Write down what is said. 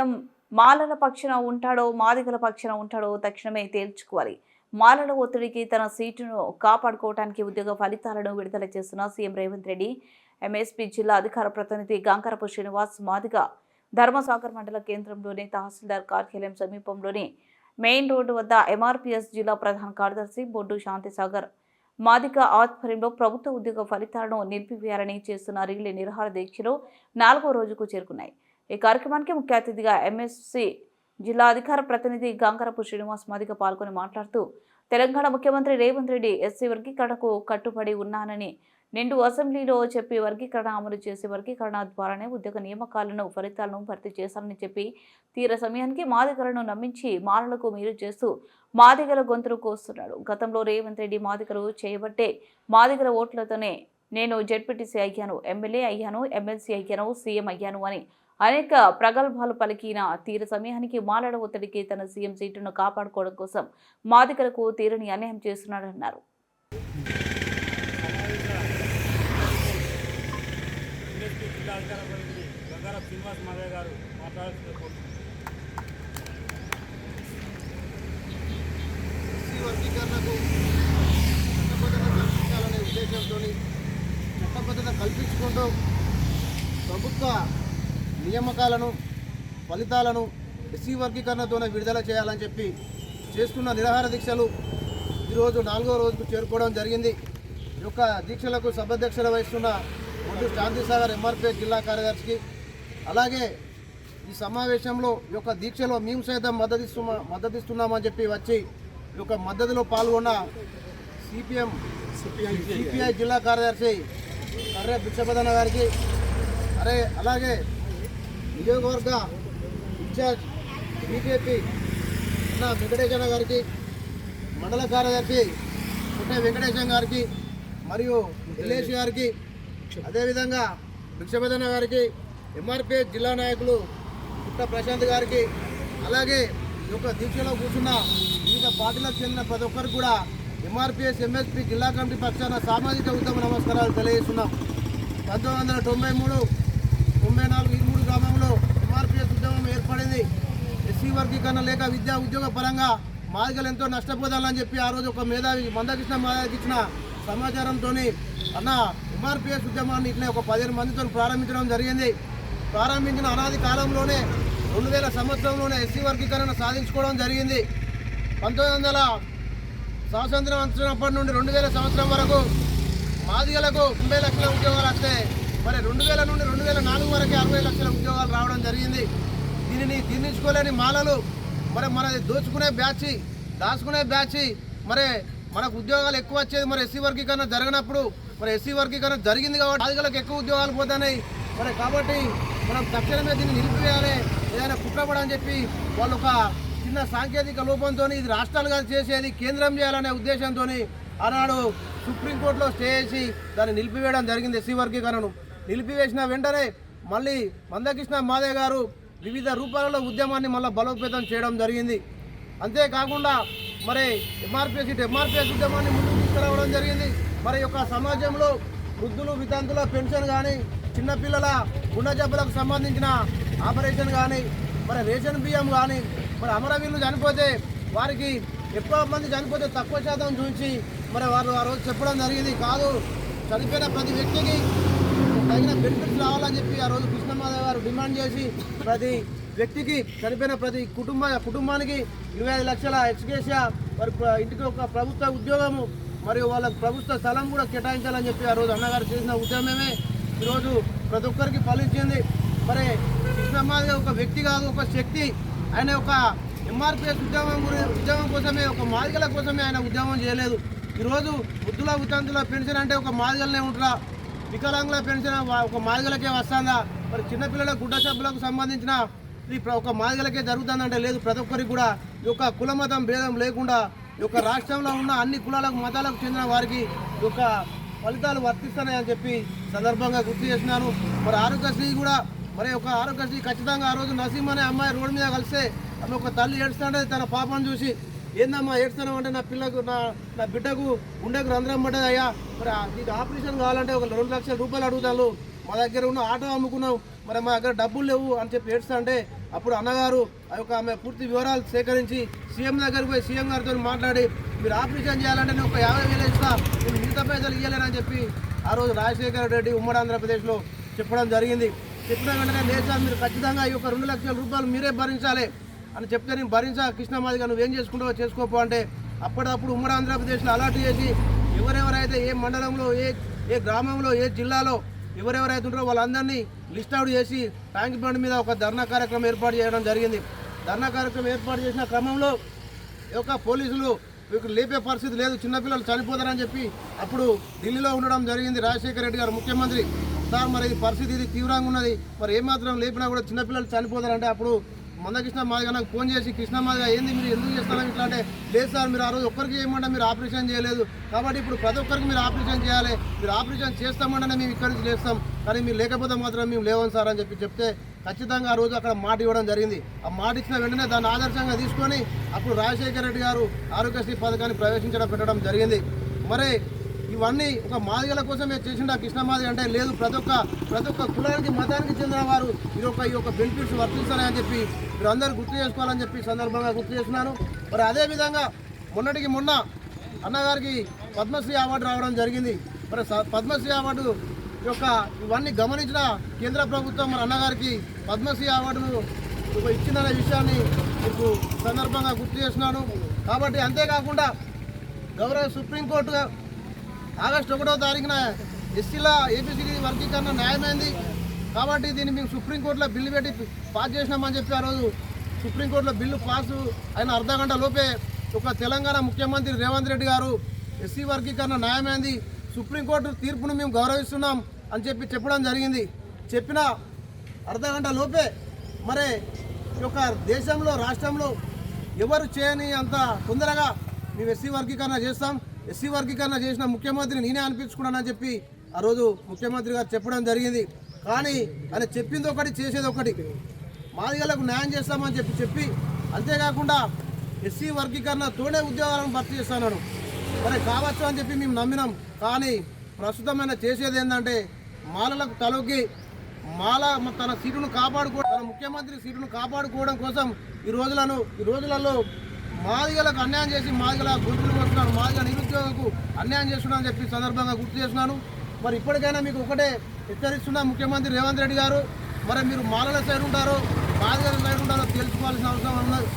CM మాలల పక్షన ఉంటాడో మాదిగల పక్షన ఉంటాడో తక్షణమే తేల్చుకోవాలి. మాలల ఒత్తిడికి తన సీటును కాపాడుకోవడానికి ఉద్యోగ ఫలితాలను విడుదల చేస్తున్న సీఎం రేవంత్ రెడ్డి ఎంఎస్పీ జిల్లా అధికార ప్రతినిధి గంకరపు శ్రీనివాస్ మాదిగ ధర్మసాగర్ మండల కేంద్రంలోని తహసీల్దార్ కార్యాలయం సమీపంలోని మెయిన్ రోడ్డు వద్ద ఎంఆర్పిఎస్ జిల్లా ప్రధాన కార్యదర్శి బొడ్డు శాంతిసాగర్ మాదిక ఆధ్వర్యంలో ప్రభుత్వ ఉద్యోగ ఫలితాలను నిలిపివేయాలని చేస్తున్న రిలే నిరహార దీక్షలు నాలుగో రోజుకు చేరుకున్నాయి. ఈ కార్యక్రమానికి ముఖ్య అతిథిగా ఎంఎస్సి జిల్లా అధికార ప్రతినిధి గంగరపు శ్రీనివాస్ మాదిగ పాల్గొని మాట్లాడుతూ తెలంగాణ ముఖ్యమంత్రి రేవంత్ రెడ్డి ఎస్సీ వర్గీకరణకు కట్టుబడి ఉన్నానని నిండు అసెంబ్లీలో చెప్పి వర్గీకరణ అమలు చేసి వర్గీకరణ ద్వారానే ఉద్యోగ నియామకాలను ఫలితాలను భర్తీ చేశారని చెప్పి తీర సమయానికి మాదిగలను నమ్మించి మాలలకు మీరు చేస్తూ మాదిగల గొంతులు కోస్తున్నాడు. గతంలో రేవంత్ రెడ్డి మాదిగలు చేయబట్టే మాదిగల ఓట్లతోనే నేను జెడ్పీటీసీ అయ్యాను ఎమ్మెల్యే అయ్యాను ఎమ్మెల్సీ అయ్యాను సీఎం అయ్యాను అని అనేక ప్రగల్భాలు పలికిన తీర సమయానికి మాలడ ఒత్తిడికి తన సీఎం సీటును కాపాడుకోవడం కోసం మాదికలకు తీరని అన్యాయం చేస్తున్నాడన్నారు. చట్టబద్ధత కల్పించుకుంటూ ప్రభుత్వ నియామకాలను ఫలితాలను ఎస్సీ వర్గీకరణతోనే విడుదల చేయాలని చెప్పి చేస్తున్న నిరాహార దీక్షలు ఈరోజు నాలుగో రోజుకు చేరుకోవడం జరిగింది. ఈ యొక్క దీక్షలకు సభాధ్యక్షత వహిస్తున్న ఒడ్డు శాంతిసాగర్ ఎంఆర్పీ జిల్లా కార్యదర్శికి అలాగే ఈ సమావేశంలో ఈ యొక్క దీక్షలో మేము సైతం మద్దతిస్తున్నా మద్దతిస్తున్నామని చెప్పి వచ్చి ఈ యొక్క మద్దతులో పాల్గొన్న సిపిఎం సిపిఐ జిల్లా కార్యదర్శి కర్రే బిచ్చపదన్న గారికి అరే అలాగే నియోజకవర్గ ఇన్ఛార్జ్ బీజేపీ అన్న వెంకటేశ్వర గారికి మండల కార్యదర్శి పుట్టే వెంకటేశ్వర గారికి మరియు దిలేష్ గారికి అదేవిధంగా భిక్షపదన్న గారికి ఎంఆర్పిఎస్ జిల్లా నాయకులు పుట్ట ప్రశాంత్ గారికి అలాగే ఈ యొక్క దీక్షలో కూర్చున్న వివిధ పార్టీలకు చెందిన ప్రతి ఒక్కరు కూడా ఎంఆర్పిఎస్ ఎంఎస్పి జిల్లా కమిటీ పక్షాన సామాజిక ఉద్యమ నమస్కారాలు తెలియజేస్తున్నాం. పంతొమ్మిది వందల తొంభై మూడు తొంభై నాలుగు ఎంఆర్పిఎస్ ఏర్పడింది. ఎస్సీ వర్గీకరణ లేక విద్యా ఉద్యోగ పరంగా మాదిగలు ఎంతో నష్టపోదాలని చెప్పి ఆ రోజు ఒక మేధావి మందకృష్ణ మాదిగకి ఇచ్చిన సమాచారంతో అన్న ఎంఆర్పిఎస్ ఉద్యమాన్ని ఇట్లే ఒక పదిహేను మందితో ప్రారంభించడం జరిగింది. ప్రారంభించిన అనాది కాలంలోనే రెండు వేల సంవత్సరంలోనే ఎస్సీ వర్గీకరణ సాధించుకోవడం జరిగింది. పంతొమ్మిది వందల స్వాతంత్రం వచ్చినప్పటి నుండి రెండు వేల సంవత్సరం వరకు మాదిగలకు తొంభై లక్షల ఉద్యోగాలు వస్తే మరి రెండు వేల నుండి రెండు వేల నాలుగు వరకు అరవై లక్షల ఉద్యోగాలు రావడం జరిగింది. దీనిని తీర్చుకోలేని మాలలు. మరి మనది దోచుకునే బ్యాచ్ దాచుకునే బ్యాచ్ మరి మనకు ఉద్యోగాలు ఎక్కువ వచ్చేది మరి ఎస్సీ వర్గీకరణ జరిగినప్పుడు మరి ఎస్సీ వర్గీకరణ జరిగింది కాబట్టి మాదిగలకు ఎక్కువ ఉద్యోగాలు పోతున్నాయి. మరి కాబట్టి మనం తక్షణమే దీన్ని నిలిపివేయాలి. ఏదైనా కుట్రపడని చెప్పి వాళ్ళు ఒక చిన్న సాంకేతిక లోపంతో ఇది రాష్ట్రాలుగా చేసేది కేంద్రం చేయాలనే ఉద్దేశంతో ఆనాడు సుప్రీంకోర్టులో స్టే చేసి దాన్ని నిలిపివేయడం జరిగింది ఎస్సీ వర్గీకరణను. నిలిపివేసిన వెంటనే మళ్ళీ మందకృష్ణ మాదే గారు వివిధ రూపాలలో ఉద్యమాన్ని మళ్ళీ బలోపేతం చేయడం జరిగింది. అంతేకాకుండా మరి ఎంఆర్పిఎస్ ఇటు ఎంఆర్పిఎస్ ఉద్యమాన్ని ముందుకు తీసుకురావడం జరిగింది. మరి యొక్క సమాజంలో వృద్ధులు వితంతుల పెన్షన్ కానీ చిన్నపిల్లల గుండె జబ్బులకు సంబంధించిన ఆపరేషన్ కానీ మరి రేషన్ బియ్యం కానీ మరి అమరవీరులు చనిపోతే వారికి ఎక్కువ మంది చనిపోతే తక్కువ శాతం చూసి మరి వారు ఆ రోజు చెప్పడం జరిగింది. కాదు చనిపోయిన ప్రతి వ్యక్తికి తగిన బెనిఫిట్స్ రావాలని చెప్పి ఆ రోజు కృష్ణమాధవ్ గారు డిమాండ్ చేసి ప్రతి వ్యక్తికి చనిపోయిన ప్రతి కుటుంబ కుటుంబానికి ఇరవై ఐదు లక్షల ఎక్స్కేషియా మరి ఇంటికి ఒక ప్రభుత్వ ఉద్యోగము మరియు వాళ్ళకు ప్రభుత్వ స్థలం కూడా కేటాయించాలని చెప్పి ఆ రోజు అన్నగారు చేసిన ఉద్యమమే ఈరోజు ప్రతి ఒక్కరికి ఫలించింది. మరి కృష్ణమాధవ్ ఒక వ్యక్తి కాదు ఒక శక్తి. ఆయన ఒక ఎంఆర్పిఎస్ ఉద్యమం ఉద్యమం కోసమే ఒక మాదిగల కోసమే ఆయన ఉద్యమం చేయలేదు. ఈరోజు వృద్ధుల వితంతుల పెన్షన్ అంటే ఒక మాదిగలనే ఉంటారా వికలాంగుల పెన్షన్ ఒక మాదిగలకే వస్తుందా? మరి చిన్నపిల్లల గుడ్డ సభ్యులకు సంబంధించిన ఇది ఒక మాదిగలకే జరుగుతుందంటే లేదు. ప్రతి ఒక్కరికి కూడా ఈ యొక్క కుల మతం భేదం లేకుండా ఈ యొక్క రాష్ట్రంలో ఉన్న అన్ని కులాలకు మతాలకు చెందిన వారికి ఈ యొక్క ఫలితాలు వర్తిస్తున్నాయని చెప్పి సందర్భంగా గుర్తు చేసినాను మరి ఆరోగ్యశ్రీ కూడా మరి ఒక ఆరోగ్యశ్రీ ఖచ్చితంగా ఆ రోజు నసీం అనే అమ్మాయి రోడ్డు మీద కలిస్తే ఆమె ఒక తల్లి ఏడుస్తుంటే తన పాపను చూసి ఏందమ్మా ఏడుస్తున్నావు అంటే నా పిల్లకు నా నా బిడ్డకు గుండెకు రంధ్రం పడ్డది అయ్యా. మరి నీకు ఆపరేషన్ కావాలంటే ఒక రెండు లక్షల రూపాయలు అడుగుతాను. మా దగ్గర ఉన్న ఆటో అమ్ముకున్నావు. మరి మా దగ్గర డబ్బులు లేవు అని చెప్పి ఏడుస్తా అంటే అప్పుడు అన్నగారు ఆ యొక్క ఆమె పూర్తి వివరాలు సేకరించి సీఎం దగ్గరికి పోయి సీఎం గారితో మాట్లాడి మీరు ఆపరేషన్ చేయాలంటే నేను ఒక యాభై వేలు ఇస్తా. నేను మిగతా పైసలు ఇవ్వలేనని చెప్పి ఆ రోజు రాజశేఖర రెడ్డి ఉమ్మడి ఆంధ్రప్రదేశ్లో చెప్పడం జరిగింది. చెప్పిన వెంటనే లేదు మీరు ఖచ్చితంగా ఈ యొక్క రెండు లక్షల రూపాయలు మీరే భరించాలి. అని చెప్తే నేను భరించా. కృష్ణమాదిగా నువ్వేం చేసుకుంటావో చేసుకోపో అంటే అప్పటికప్పుడు ఉమ్మడి ఆంధ్రప్రదేశ్లో అలర్ట్ చేసి ఎవరెవరైతే ఏ మండలంలో ఏ ఏ గ్రామంలో ఏ జిల్లాలో ఎవరెవరైతే ఉంటారో వాళ్ళందరినీ లిస్ట్ అవుట్ చేసి ట్యాంక్ బండ్ మీద ఒక ధర్నా కార్యక్రమం ఏర్పాటు చేయడం జరిగింది. ధర్నా కార్యక్రమం ఏర్పాటు చేసిన క్రమంలో యొక్క పోలీసులు మీకు లేపే పరిస్థితి లేదు. చిన్నపిల్లలు చనిపోతారని చెప్పి అప్పుడు ఢిల్లీలో ఉండడం జరిగింది. రాజశేఖర రెడ్డి గారు ముఖ్యమంత్రి. సార్ మరి ఇది పరిస్థితి ఇది తీవ్రంగా ఉన్నది. మరి ఏమాత్రం లేపినా కూడా చిన్నపిల్లలు చనిపోతారంటే అప్పుడు మందకృష్ణ మాదిగా నాకు ఫోన్ చేసి కృష్ణ మాదిగా ఏంది మీరు ఎందుకు చేస్తారని ఇట్లా అంటే లేదు సార్ మీరు ఆ రోజు ఒక్కరికి చేయమంటే మీరు ఆపరేషన్ చేయలేదు. కాబట్టి ఇప్పుడు ప్రతి ఒక్కరికి మీరు ఆపరేషన్ చేయాలి. మీరు ఆపరేషన్ చేస్తామంటేనే మేము ఇక్కడి నుంచి లేస్తాం. కానీ మీరు లేకపోతే మాత్రం మేము లేవం సార్ అని చెప్పి చెప్తే ఖచ్చితంగా ఆ రోజు అక్కడ మాట ఇవ్వడం జరిగింది. ఆ మాట ఇచ్చిన వెంటనే దాన్ని ఆదర్శంగా తీసుకొని అప్పుడు రాజశేఖర రెడ్డి గారు ఆరోగ్యశ్రీ పథకాన్ని ప్రవేశించడం పెట్టడం జరిగింది. మరి ఇవన్నీ ఒక మాదిగల కోసమే చేసిండు ఆ కృష్ణ మాదిగ అంటే లేదు ప్రతి ఒక్క ప్రతి ఒక్క కులానికి మతానికి చెందిన వారు ఈ యొక్క ఈ యొక్క బెనిఫిట్స్ వర్తిస్తారని చెప్పి మీరు అందరూ గుర్తు చేసుకోవాలని చెప్పి సందర్భంగా గుర్తు చేస్తున్నాను. మరి అదేవిధంగా మొన్నటికి మొన్న అన్నగారికి పద్మశ్రీ అవార్డు రావడం జరిగింది. మరి పద్మశ్రీ అవార్డు యొక్క ఇవన్నీ గమనించిన కేంద్ర ప్రభుత్వం మన అన్నగారికి పద్మశ్రీ అవార్డును ఒక ఇచ్చిందనే విషయాన్ని మీకు సందర్భంగా గుర్తు చేస్తున్నాను. కాబట్టి అంతేకాకుండా గౌరవ సుప్రీంకోర్టు ఆగస్టు ఒకటో తారీఖున ఎస్సీల ఏపీసీ వర్గీకరణ న్యాయమైంది. కాబట్టి దీన్ని మేము సుప్రీంకోర్టులో బిల్లు పెట్టి పాస్ చేసినామని చెప్పి ఆ రోజు సుప్రీంకోర్టులో బిల్లు పాస్ అయిన అర్ధ గంట లోపే ఒక తెలంగాణ ముఖ్యమంత్రి రేవంత్ రెడ్డి గారు ఎస్సీ వర్గీకరణ న్యాయమైంది. సుప్రీంకోర్టు తీర్పును మేము గౌరవిస్తున్నాం అని చెప్పి చెప్పడం జరిగింది. చెప్పిన అర్ధ గంట లోపే మరి ఈ యొక్క దేశంలో రాష్ట్రంలో ఎవరు చేయని అంత తొందరగా మేము ఎస్సీ వర్గీకరణ చేస్తాం. ఎస్సీ వర్గీకరణ చేసిన ముఖ్యమంత్రి నేనే అనిపించుకున్నానని చెప్పి ఆ రోజు ముఖ్యమంత్రి గారు చెప్పడం జరిగింది. కానీ ఆయన చెప్పింది ఒకటి చేసేది ఒకటి. మాదిగలకు న్యాయం చేస్తామని చెప్పి చెప్పి అంతేకాకుండా ఎస్సీ వర్గీకరణతోనే ఉద్యోగాలను భర్తీ చేస్తున్నాడు. మరి కావచ్చు అని చెప్పి మేము నమ్మినాం. కానీ ప్రస్తుతమైన చేసేది ఏంటంటే మాలలకు తలొగ్గి మాల తన సీటును కాపాడుకో తన ముఖ్యమంత్రి సీటును కాపాడుకోవడం కోసం ఈ రోజులను ఈ రోజులలో మాదిగలకు అన్యాయం చేసి మాదిగల గుర్తులు వస్తున్నాను మాదిగల నిరుద్యోగకు అన్యాయం చేస్తున్నాను చెప్పి సందర్భంగా గుర్తు చేస్తున్నాను. మరి ఇప్పటికైనా మీకు ఒకటే హెచ్చరిస్తున్నా ముఖ్యమంత్రి రేవంత్ రెడ్డి గారు. మరి మీరు మాలల సైడ్ ఉంటారో మాదిగల సైడ్ ఉంటారో తెలుసుకోవాల్సిన అవసరం ఉన్నది.